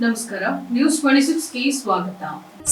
ನಮಸ್ಕಾರ. News twenty ಸಿಕ್ಸ್ಗೆ ಸ್ವಾಗತ.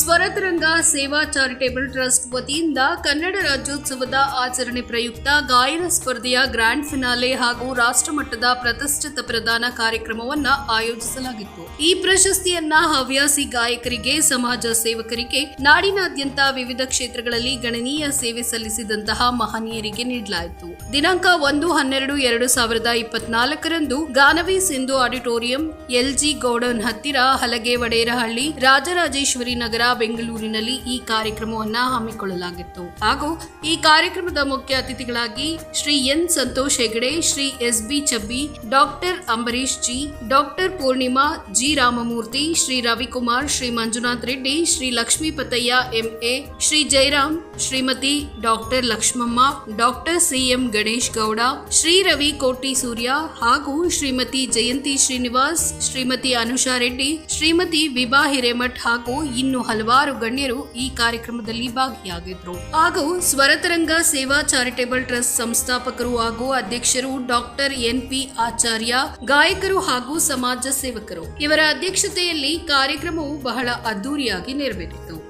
ಸ್ವರತರಂಗ ಸೇವಾ ಚಾರಿಟೇಬಲ್ ಟ್ರಸ್ಟ್ ವತಿಯಿಂದ ಕನ್ನಡ ರಾಜ್ಯೋತ್ಸವದ ಆಚರಣೆ ಪ್ರಯುಕ್ತ ಗಾಯನ ಸ್ಪರ್ಧೆಯ ಗ್ರ್ಯಾಂಡ್ ಫಿನಾಲೆ ಹಾಗೂ ರಾಷ್ಟ್ರಮಟ್ಟದ ಪ್ರತಿಷ್ಠಿತ ಪ್ರದಾನ ಕಾರ್ಯಕ್ರಮವನ್ನ ಆಯೋಜಿಸಲಾಗಿತ್ತು. ಈ ಪ್ರಶಸ್ತಿಯನ್ನ ಹವ್ಯಾಸಿ ಗಾಯಕರಿಗೆ, ಸಮಾಜ ಸೇವಕರಿಗೆ, ನಾಡಿನಾದ್ಯಂತ ವಿವಿಧ ಕ್ಷೇತ್ರಗಳಲ್ಲಿ ಗಣನೀಯ ಸೇವೆ ಸಲ್ಲಿಸಿದಂತಹ ಮಹನೀಯರಿಗೆ ನೀಡಲಾಯಿತು. ದಿನಾಂಕ ಒಂದು ಹನ್ನೆರಡು ಎರಡು ಸಾವಿರದ ಇಪ್ಪತ್ನಾಲ್ಕರಂದು Ganavi Sindhu auditorium LG godown ಹತ್ತಿರ ಹಲಗೆ ವಡೇರಹಳ್ಳಿ, ರಾಜರಾಜೇಶ್ವರಿ ನಗರ, ಬೆಂಗಳೂರಿನಲ್ಲಿ ಈ ಕಾರ್ಯಕ್ರಮವನ್ನ ಹಮ್ಮಿಕೊಳ್ಳಲಾಗಿತ್ತು. ಹಾಗೂ ಈ ಕಾರ್ಯಕ್ರಮದ ಮುಖ್ಯ ಅತಿಥಿಗಳಾಗಿ Shri N Santosh Hegde, Shri S B Chabbi, doctor Ambarish G, doctor Purnima G Ramamurthy, Shri Ravikumar, Shri Manjunath Reddy, Shri Lakshmipatayya MA Shri Jayaram Shrimati doctor Lakshmamma, doctor CM Ganesh Gowda, Shri Ravi Koti Surya ಹಾಗೂ ಶ್ರೀಮತಿ ಜಯಂತಿ ಶ್ರೀನಿವಾಸ್, ಶ್ರೀಮತಿ ಅನುಷಾ ರೆಡ್ಡಿ ಶ್ರೀಮತಿ ವಿಭಾ ಹಿರೇಮಠ್ ಹಾಗೂ ಇನ್ನು ಹಲವಾರು ಗಣ್ಯರು ಈ ಕಾರ್ಯಕ್ರಮದಲ್ಲಿ ಭಾಗಿಯಾಗಿದ್ರು. ಹಾಗೂ ಸ್ವರತರಂಗ ಸೇವಾ charitable trust ಸಂಸ್ಥಾಪಕರು ಹಾಗೂ ಅಧ್ಯಕ್ಷರು ಡಾಕ್ಟರ್ ಎನ್ ಪಿ ಆಚಾರ್ಯ, ಗಾಯಕರು ಹಾಗೂ ಸಮಾಜ ಸೇವಕರು. ಇವರ ಅಧ್ಯಕ್ಷತೆಯಲ್ಲಿ ಕಾರ್ಯಕ್ರಮವು ಬಹಳ ಅದ್ದೂರಿಯಾಗಿ ನೆರವೇರಿತು.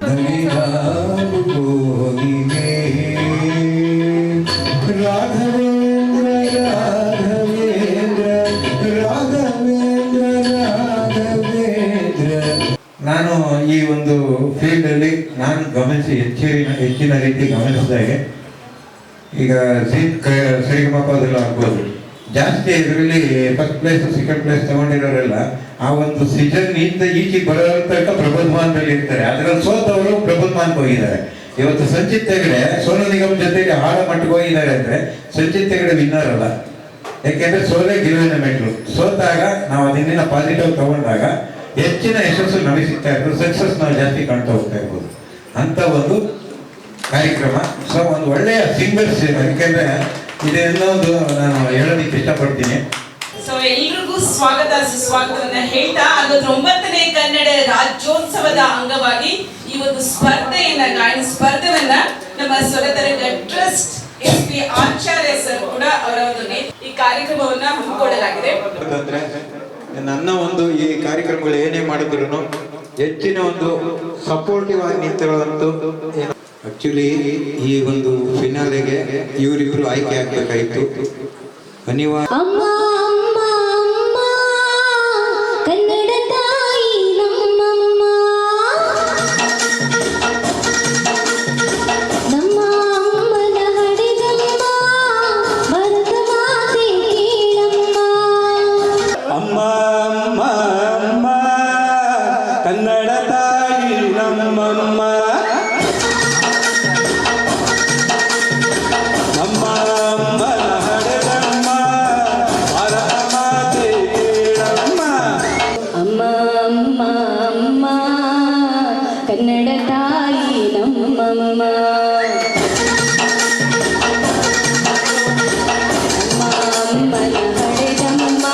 ಹೆಚ್ಚಿನ ರೀತಿ ಗಮನಿಸಿದಾಗೆ, ಈಗ ಸಿ ಸರಿಗಮಪದಲ್ಲ ಆಗ್ಬೋದು. ಜಾಸ್ತಿ ಇದರಲ್ಲಿ ಫಸ್ಟ್ ಪ್ಲೇಸ್ ಸೆಕೆಂಡ್ ಪ್ಲೇಸ್ ತಗೊಂಡಿರೋರೆಲ್ಲ ಆ ಒಂದು ಸೀಸನ್ ಇಂದ ಈಚೆಗೆ ಬರೋ ತನಕ ಇರ್ತಾರೆ. ಅದರಲ್ಲಿ ಸೋತವರು ಪ್ರಬುದ್ಧಮಾನಕ್ಕೆ ಹೋಗಿದ್ದಾರೆ. ಇವತ್ತು ಸಂಚಿತ್ ಹೆಗಡೆ, ಸೋನು ನಿಗಮ್ ಜೊತೆಗೆ ಹಾಳ ಮಟ್ಟಿಗೆ ಹೋಗಿದ್ದಾರೆ ಅಂದ್ರೆ ಸಂಚಿತ್ ಹೆಗಡೆ ವಿನ್ನರ್ ಅಲ್ಲ. ಯಾಕೆಂದ್ರೆ ಸೋಲೆ ಗೆಲುವಿನ ಮೆಟ್ಲು ಸೋತಾಗ ನಾವು ಅದನ್ನ ಪಾಸಿಟಿವ್ ತಗೊಂಡಾಗ ಹೆಚ್ಚಿನ ಯಶಸ್ಸು ನಮಗೆ ಸಿಗ್ತಾ ಇರ್ಬೋದು ಸಕ್ಸಸ್ ನಾವು ಜಾಸ್ತಿ ಕಾಣ್ತಾ ಹೋಗ್ತಾ ಇರ್ಬೋದು. ಅಂತ ಒಂದು ಕಾರ್ಯಕ್ರಮ. ಸೊ ಒಂದು ಒಳ್ಳೆಯ ಸಿಂಗರ್ಸ್ ಯಾಕೆಂದ್ರೆ ಇದೆಲ್ಲೊಂದು ನಾನು ಹೇಳೋದಕ್ಕೆ ಇಷ್ಟಪಡ್ತೀನಿ. ಸೊ ಎಲ್ರಿಗೂ ಸ್ವಾಗತ ಸುಸ್ವಾಗತವನ್ನ ಹೇಳ್ತಾ ಅದೊಂದು ಒಂಬತ್ತನೇ ಕನ್ನಡ ರಾಜ್ಯೋತ್ಸವದ ಅಂಗವಾಗಿ ಈ ಒಂದು ಸ್ಪರ್ಧೆಯನ್ನ ಗಾಯನ ಸ್ಪರ್ಧೆಯನ್ನ ನಮ್ಮ Swarataranga trust S P Acharya sir ಕೂಡ ಅವರ ಒಂದು ಈ ಕಾರ್ಯಕ್ರಮವನ್ನ ಹಮ್ಮಿಕೊಳ್ಳಲಾಗಿದೆ. ನನ್ನ ಒಂದು ಈ ಕಾರ್ಯಕ್ರಮಗಳು ಏನೇ ಮಾಡಿದ್ರು ಹೆಚ್ಚಿನ ಒಂದು ಸಪೋರ್ಟಿವ್ ಆಗಿ ನಿಂತಿರುವಂತೂ ಆಕ್ಚುಲಿ ಈ ಒಂದು ಫಿನಾಲೆಗೆ ಇವರಿಬ್ರು ಆಯ್ಕೆ ಆಗಬೇಕಾಯಿತು. ಅನಿವಾರ್ಯ ಕನ್ನಡ ತಾಯಿ ನಮ್ಮಮ್ಮ ಅಮ್ಮ ಅಮ್ಮನ ಹಡೆದಮ್ಮ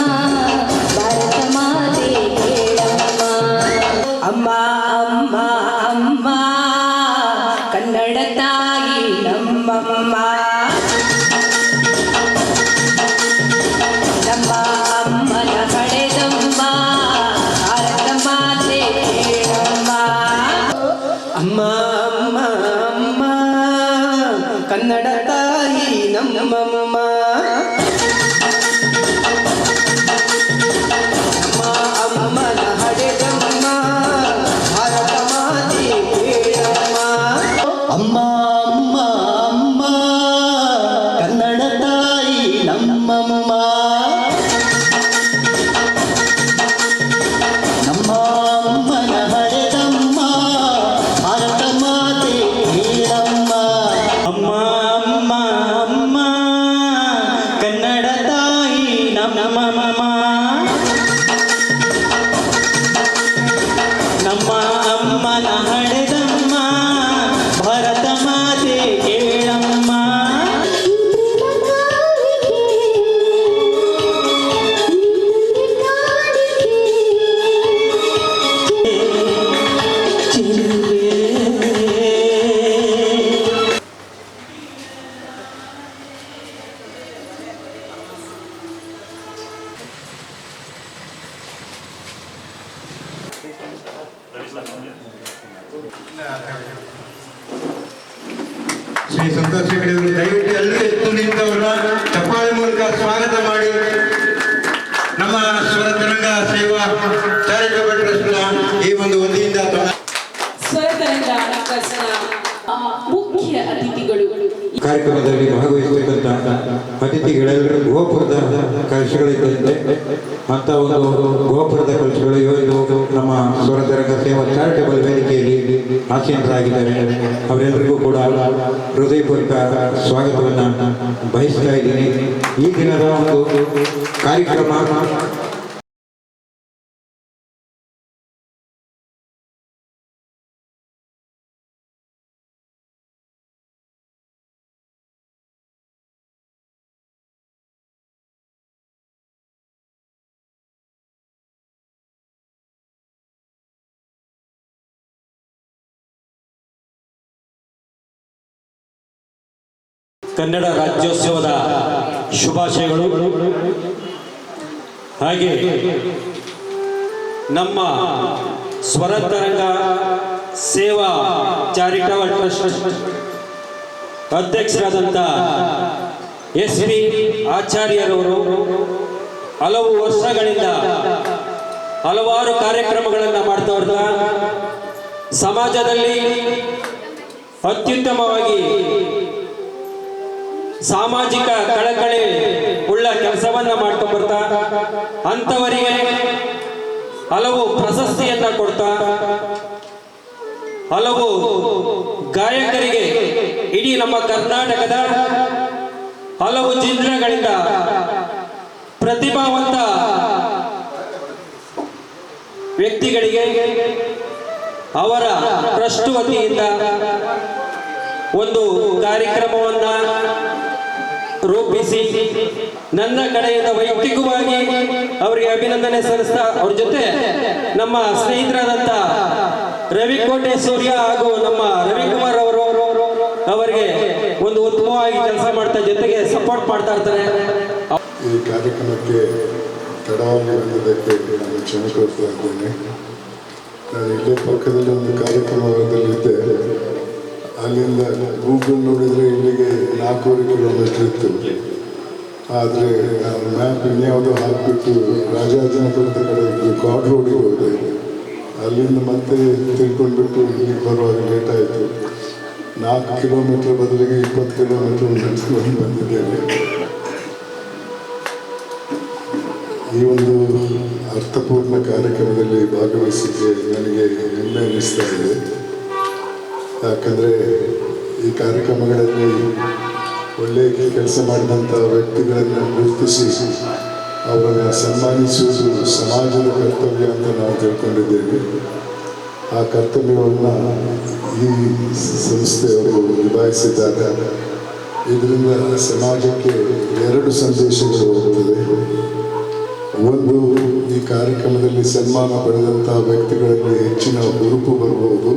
ಭಾರತ ಮಾತೆ ಕೇಳಮ್ಮ ಅಮ್ಮ ಅಮ್ಮ ಅಮ್ಮ ಕನ್ನಡ ತಾಯಿ ನಮ್ಮಮ್ಮ ಶ್ರೀ ಸಂತೋಷ್ ಹೆಗಡೆ ಅವರು ದಯವಿಟ್ಟು ಎಲ್ಲರೂ ಎತ್ತು ನಿಂತವ್ರನ್ನ ಚಪ್ಪಾಳೆ ಮೂಲಕ ಸ್ವಾಗತ ಮಾಡಿ. ನಮ್ಮ ಸ್ವರ ತರಂಗ ಸೇವಾ ಚಾರಿಟಬಲ್ ಟ್ರಸ್ಟ್ನ ಈ ಒಂದು ವತಿಯಿಂದ ಮುಖ್ಯ ಅತಿಥಿಗಳು. ಕಾರ್ಯಕ್ರಮದಲ್ಲಿ ಭಾಗವಹಿಸತಕ್ಕಂಥ ಅತಿಥಿಗಳೆಲ್ಲರೂ ಗೋಪುರದ ಕಲಶಗಳಿದ್ದಂತೆ ಅಂತ ಒಂದು ಗೋಪುರದ ಕಲಶಗಳು ಇವತ್ತು ನಮ್ಮ ಸ್ವರತರಂಗ ಸೇವಾ ಚಾರಿಟೇಬಲ್ ವೇದಿಕೆಯಲ್ಲಿ ಆಸೀನರಾಗಿದ್ದಾರೆ. ಅವರೆಲ್ಲರಿಗೂ ಕೂಡ ಹೃದಯಪೂರ್ವಕ ಸ್ವಾಗತವನ್ನು ಬಯಸ್ತಾ ಇದ್ದೀನಿ. ಈ ದಿನದ ಒಂದು ಕಾರ್ಯಕ್ರಮ ಕನ್ನಡ ರಾಜ್ಯೋತ್ಸವದ ಶುಭಾಶಯಗಳು. ಹಾಗೆ ನಮ್ಮ ಸ್ವರತರಂಗ ಸೇವಾ ಚಾರಿಟಬಲ್ ಟ್ರಸ್ಟ್ ಅಧ್ಯಕ್ಷರಾದಂಥ ಎಸ್ ಪಿ ಆಚಾರ್ಯರವರು ಹಲವು ವರ್ಷಗಳಿಂದ ಹಲವಾರು ಕಾರ್ಯಕ್ರಮಗಳನ್ನು ಮಾಡ್ತಾ ಸಮಾಜದಲ್ಲಿ ಅತ್ಯುತ್ತಮವಾಗಿ ಸಾಮಾಜಿಕ ಕಳಕಳಿ ಉಳ್ಳ ಕೆಲಸವನ್ನ ಮಾಡ್ತಾ ಬರ್ತಾ, ಅಂಥವರಿಗೆ ಹಲವು ಪ್ರಶಸ್ತಿಯನ್ನ ಕೊಡ್ತಾ, ಹಲವು ಗಾಯಕರಿಗೆ ಇಡೀ ನಮ್ಮ ಕರ್ನಾಟಕದ ಹಲವು ಜಿಲ್ಲೆಗಳಿಂದ ಪ್ರತಿಭಾವಂತ ವ್ಯಕ್ತಿಗಳಿಗೆ ಅವರ ಟ್ರಸ್ಟ್ ವತಿಯಿಂದ ಒಂದು ಕಾರ್ಯಕ್ರಮವನ್ನ ರೂಪಿಸಿ ನನ್ನ ಕಡೆಯಿಂದ ವೈಯಕ್ತಿಕವಾಗಿ ಅವರಿಗೆ ಅಭಿನಂದನೆ ಸಲ್ಲಿಸ್ತಾ ಅವ್ರ ಜೊತೆ ನಮ್ಮ ಸ್ನೇಹಿತರಾದಂಥ ರವಿಕೋಟೆ ಸೂರ್ಯ ಹಾಗೂ ನಮ್ಮ ರವಿಕುಮಾರ್ ಅವರು ಅವರಿಗೆ ಒಂದು ಉತ್ತಮವಾಗಿ ಕೆಲಸ ಮಾಡ್ತಾ ಜೊತೆಗೆ ಸಪೋರ್ಟ್ ಮಾಡ್ತಾ ಇರ್ತಾರೆ. ಈ ಕಾರ್ಯಕ್ರಮಕ್ಕೆ ತಡವಾಗಿ ಬಂದಿದ್ದಕ್ಕೆ ನಾನು ಕ್ಷಮೆ ಇದ್ದೇನೆ. ನಾನು ಇಲ್ಲೇ ಪಕ್ಕದಲ್ಲಿ ಒಂದು ಕಾರ್ಯಕ್ರಮದಲ್ಲಿದ್ದೆ ಅಲ್ಲಿಂದ ಗೂಗಲ್ ನೋಡಿದರೆ ಇಲ್ಲಿಗೆ ನಾಲ್ಕೂವರೆ ಕಿಲೋಮೀಟರ್ ಇತ್ತು. ಆದರೆ ಮ್ಯಾಪ್ ಇನ್ಯಾವುದೋ ಹಾಕಿಬಿಟ್ಟು ರಾಜಾಜನಪುರದ ಕಡೆ ಗಾಡ್ ರೋಡಿಗೆ ಹೋದೆ. ಅಲ್ಲಿಂದ ಮತ್ತೆ ತಿಳ್ಕೊಂಡ್ಬಿಟ್ಟು ಇಲ್ಲಿಗೆ ಬರುವಾಗ ಲೇಟ್ ಆಯಿತು. ನಾಲ್ಕು ಕಿಲೋಮೀಟರ್ ಬದಲಿಗೆ ಇಪ್ಪತ್ತು ಕಿಲೋಮೀಟರ್ ನಡೆಸ್ಕೊಂಡು ಬಂದಿದ್ದೇನೆ. ಈ ಒಂದು ಅರ್ಥಪೂರ್ಣ ಕಾರ್ಯಕ್ರಮದಲ್ಲಿ ಭಾಗವಹಿಸಿದ್ದೆ. ನನಗೆ ಹೆಮ್ಮೆ ಅನ್ನಿಸ್ತಾ ಇದೆ. ಯಾಕಂದರೆ ಈ ಕಾರ್ಯಕ್ರಮಗಳಲ್ಲಿ ಒಳ್ಳೆಯ ಕೆಲಸ ಮಾಡಿದಂಥ ವ್ಯಕ್ತಿಗಳನ್ನು ಗುರುತಿಸಿ ಅವರನ್ನು ಸನ್ಮಾನಿಸುವುದು ಸಮಾಜದ ಕರ್ತವ್ಯ ಅಂತ ನಾವು ತಿಳ್ಕೊಂಡಿದ್ದೇವೆ. ಆ ಕರ್ತವ್ಯವನ್ನು ಈ ಸಂಸ್ಥೆಯವರು ನಿಭಾಯಿಸಿದಾಗ ಇದರಿಂದ ಸಮಾಜಕ್ಕೆ ಎರಡು ಸಂದೇಶಗಳು ಹೋಗುತ್ತದೆ ಒಂದು, ಈ ಕಾರ್ಯಕ್ರಮದಲ್ಲಿ ಸನ್ಮಾನ ಪಡೆದಂಥ ವ್ಯಕ್ತಿಗಳಲ್ಲಿ ಹೆಚ್ಚಿನ ಗುರುಪು ಬರಬಹುದು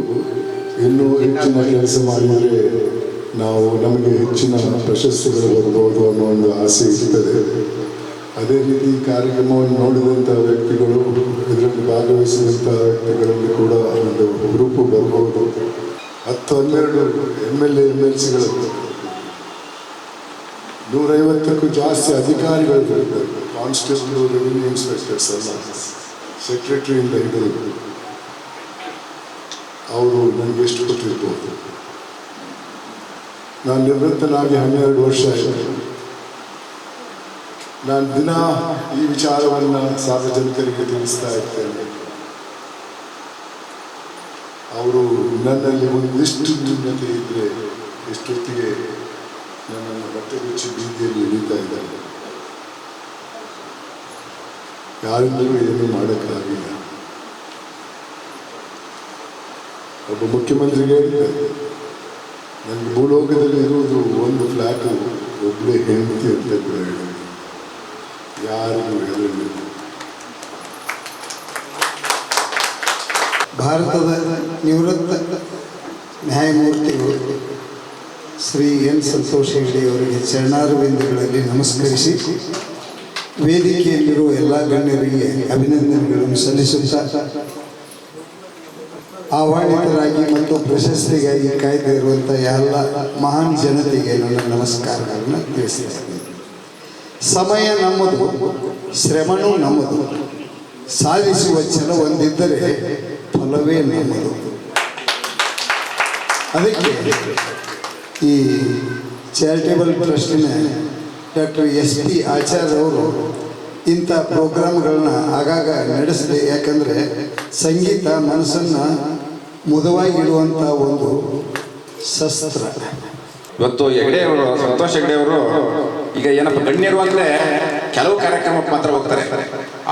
ಇನ್ನೂ ಹೆಚ್ಚಿನ ಕೆಲಸ ಮಾಡಿದರೆ ನಾವು ನಮಗೆ ಹೆಚ್ಚಿನ ಪ್ರಶಸ್ತಿಗಳು ಬರಬಹುದು ಅನ್ನೋ ಒಂದು ಆಸೆ ಇರ್ತದೆ. ಅದೇ ರೀತಿ ಕಾರ್ಯಕ್ರಮವನ್ನು ನೋಡಿದಂಥ ವ್ಯಕ್ತಿಗಳು, ಇದರಲ್ಲಿ ಭಾಗವಹಿಸಿದಂಥ ವ್ಯಕ್ತಿಗಳಲ್ಲಿ ಕೂಡ ಒಂದು ಗ್ರೂಪ್ ಬರಬಹುದು ಹತ್ತು ಹನ್ನೆರಡು M L A, M L ಸಿಗಳು. ನೂರೈವತ್ತಕ್ಕೂ ಜಾಸ್ತಿ ಅಧಿಕಾರಿಗಳು ಕಾನ್ಸ್ಟೇಬಲ್, ರೆವಿನ್ಯೂ ಇನ್ಸ್ಪೆಕ್ಟರ್ಸ್ ಎಲ್ಲ. ಸೆಕ್ರೆಟರಿಯಿಂದ ಹಿಡಿದು ಅವರು ನನಗೆ ಎಷ್ಟು ಕೊಟ್ಟಿರ್ಬೋದು ನಾನು ನಿವೃತ್ತನಾಗಿ ಹನ್ನೆರಡು ವರ್ಷ ನಾನು ದಿನ ಈ ವಿಚಾರವನ್ನು ಸಾರ್ವಜನಿಕರಿಗೆ ತಿಳಿಸ್ತಾ ಇರ್ತೇನೆ. ಅವರು ನನ್ನಲ್ಲಿ ಒಂದಿಷ್ಟು ನ್ಯೂನತೆ ಇದ್ದರೆ ಎಷ್ಟೊತ್ತಿಗೆ ನನ್ನನ್ನು ಬಟ್ಟೆ ಬಿಚ್ಚಿ ಬೀದಿಯಲ್ಲಿ ಇಳಿತಾ ಇದ್ದಾರೆ. ಯಾರಿಂದಲೂ ಏನೂ ಮಾಡೋಕ್ಕಾಗಿಲ್ಲ. ಒಬ್ಬ ಮುಖ್ಯಮಂತ್ರಿಗೆ ಹೇಳಿದ್ದೆ ನನಗೆ ಭೂಲೋಕದಲ್ಲಿ ಇರುವುದು ಒಂದು ಫ್ಲ್ಯಾಟು ಒಬ್ಬಳೇ ಹೆಂಡತಿ ಅಂತ ಕೂಡ ಯಾರಿಗೂ ಹೇಳಲಿಲ್ಲ ಭಾರತದ ನಿವೃತ್ತ ನ್ಯಾಯಮೂರ್ತಿಗಳು ಶ್ರೀ ಎನ್ ಸಂತೋಷ್ ಹೆಗಡೆ ಅವರಿಗೆ ಚರಣಾರವಿಂದಗಳಲ್ಲಿ ನಮಸ್ಕರಿಸಿ, ವೇದಿಕೆಯಲ್ಲಿರುವ ಎಲ್ಲ ಗಣ್ಯರಿಗೆ ಅಭಿನಂದನೆಗಳನ್ನು ಸಲ್ಲಿಸುತ್ತಾ ಆಹ್ವಾನಿತರಾಗಿ ಮತ್ತು ಪ್ರಶಸ್ತಿಗಾಗಿ ಕಾಯ್ದಿರುವಂಥ ಎಲ್ಲ ಮಹಾನ್ ಜನತೆಗೆ ನನ್ನ ನಮಸ್ಕಾರಗಳನ್ನು ತಿಳಿಸಿದ್ದೇನೆ ಸಮಯ ನಮ್ಮದು, ಶ್ರಮನೂ ನಮ್ಮದು. ಸಾಧಿಸುವ ಛಲ ಒಂದಿದ್ದರೆ ಫಲವೇ ನಮ್ಮದು. ಅದಕ್ಕೆ ಈ ಚಾರಿಟೇಬಲ್ ಟ್ರಸ್ಟಿನ ಡಾಕ್ಟರ್ ಎಸ್ ಪಿ ಆಚಾರ್ಯ ಅವರು ಇಂಥ ಪ್ರೋಗ್ರಾಮ್ಗಳನ್ನ ಆಗಾಗ ನಡೆಸಿದೆ. ಯಾಕಂದರೆ ಸಂಗೀತ, ಮನಸ್ಸನ್ನು ಮುದವಾಗಿಡುವಂಥ ಒಂದು ಶಸ್ತ್ರ. ಇವತ್ತು ಹೆಗ್ಡೆ ಅವರು ಸಂತೋಷ್ ಹೆಗ್ಡೆ ಅವರು ಈಗ ಏನಪ್ಪ, ಗಣ್ಯರು ಅಂದ್ರೆ ಕೆಲವು ಕಾರ್ಯಕ್ರಮಕ್ಕೆ ಮಾತ್ರ ಹೋಗ್ತಾರೆ.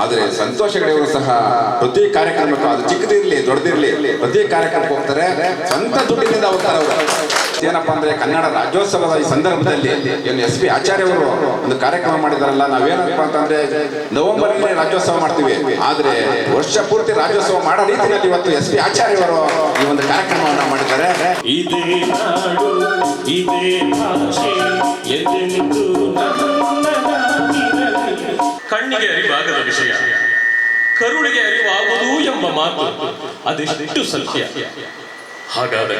ಆದ್ರೆ ಸಂತೋಷ್ ಹೆಗ್ಡೆ ಅವರು ಸಹ ಪ್ರತಿ ಕಾರ್ಯಕ್ರಮಕ್ಕೂ, ಅದು ಚಿಕ್ಕದಿರ್ಲಿ, ದೊಡ್ಡದಿರ್ಲಿ, ಪ್ರತಿ ಕಾರ್ಯಕ್ರಮಕ್ಕೆ ಹೋಗ್ತಾರೆ. ಸ್ವಂತ ದುಡ್ಡಿನಿಂದ ಹೋಗ್ತಾರೆ ಅವರು. ಏನಪ್ಪಾ ಅಂದ್ರೆ ಕನ್ನಡ ರಾಜ್ಯೋತ್ಸವದ ಈ ಸಂದರ್ಭದಲ್ಲಿ ಏನು ಎಸ್ ಪಿ ಆಚಾರ್ಯ ಅವರು ಒಂದು ಕಾರ್ಯಕ್ರಮ ಮಾಡಿದಾರಲ್ಲ, ನಾವೇನಪ್ಪ ಅಂತಂದ್ರೆ ನವೆಂಬರ್ ರಾಜ್ಯೋತ್ಸವ ಮಾಡ್ತೀವಿ. ಆದ್ರೆ ವರ್ಷ ಪೂರ್ತಿ ರಾಜ್ಯೋತ್ಸವ ಮಾಡೋ ರೀತಿಯಲ್ಲಿ ಇವತ್ತು ಎಸ್ ಪಿ ಆಚಾರ್ಯ ಅವರು ಈ ಒಂದು ಕಾರ್ಯಕ್ರಮವನ್ನ ಮಾಡಿದ್ದಾರೆ. ಕಣ್ಣಿಗೆ ಅರಿವಾಗದ ವಿಷಯ. ಕರುಳಿಗೆ ಅರಿವಾಗುವುದು ಎಂಬ ಮಾತು. ಅದೆಷ್ಟು ಸತ್ಯ. ಹಾಗಾದರೆ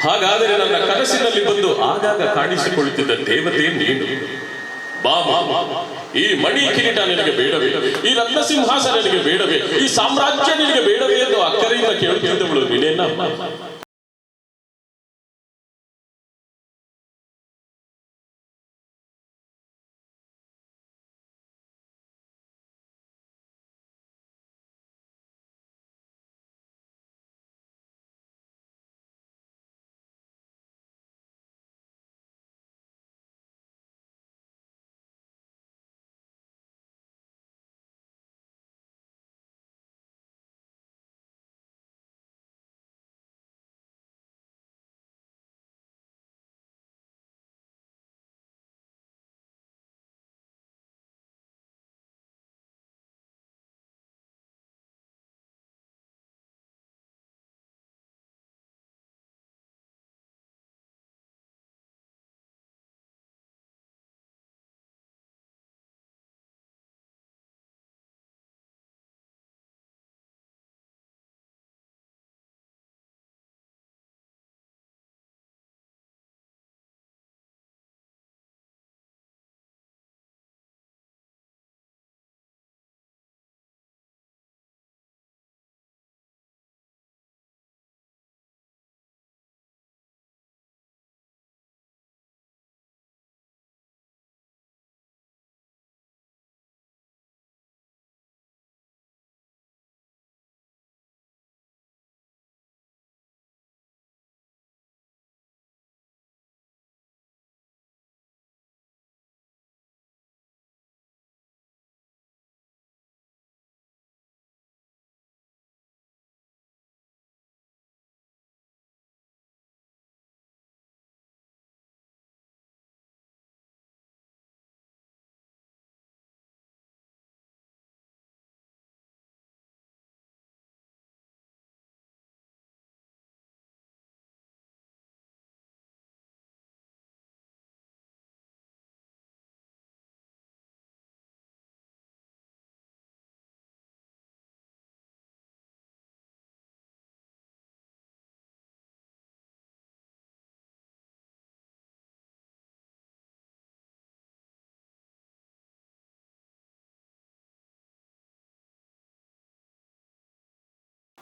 ಹಾಗಾದರೆ ನನ್ನ ಕನಸಿನಲ್ಲಿ ಬಂದು ಆಗಾಗ ಕಾಣಿಸಿಕೊಳ್ಳುತ್ತಿದ್ದ ದೇವತೆ ನೀನು. ಬಾ. ಈ ಮಣಿ ಕಿರೀಟ ನಿನಗೆ ಬೇಡವೇ? ಈ ರತ್ನ ಸಿಂಹಾಸನ ನಿನಗೆ ಬೇಡವೇ? ಈ ಸಾಮ್ರಾಜ್ಯ ನಿನಗೆ ಬೇಡವೇ ಎಂದು ಅಕ್ಕರೆಯಿಂದ ಕೇಳುತ್ತಿದ್ದವಳು ನೀನೇನ.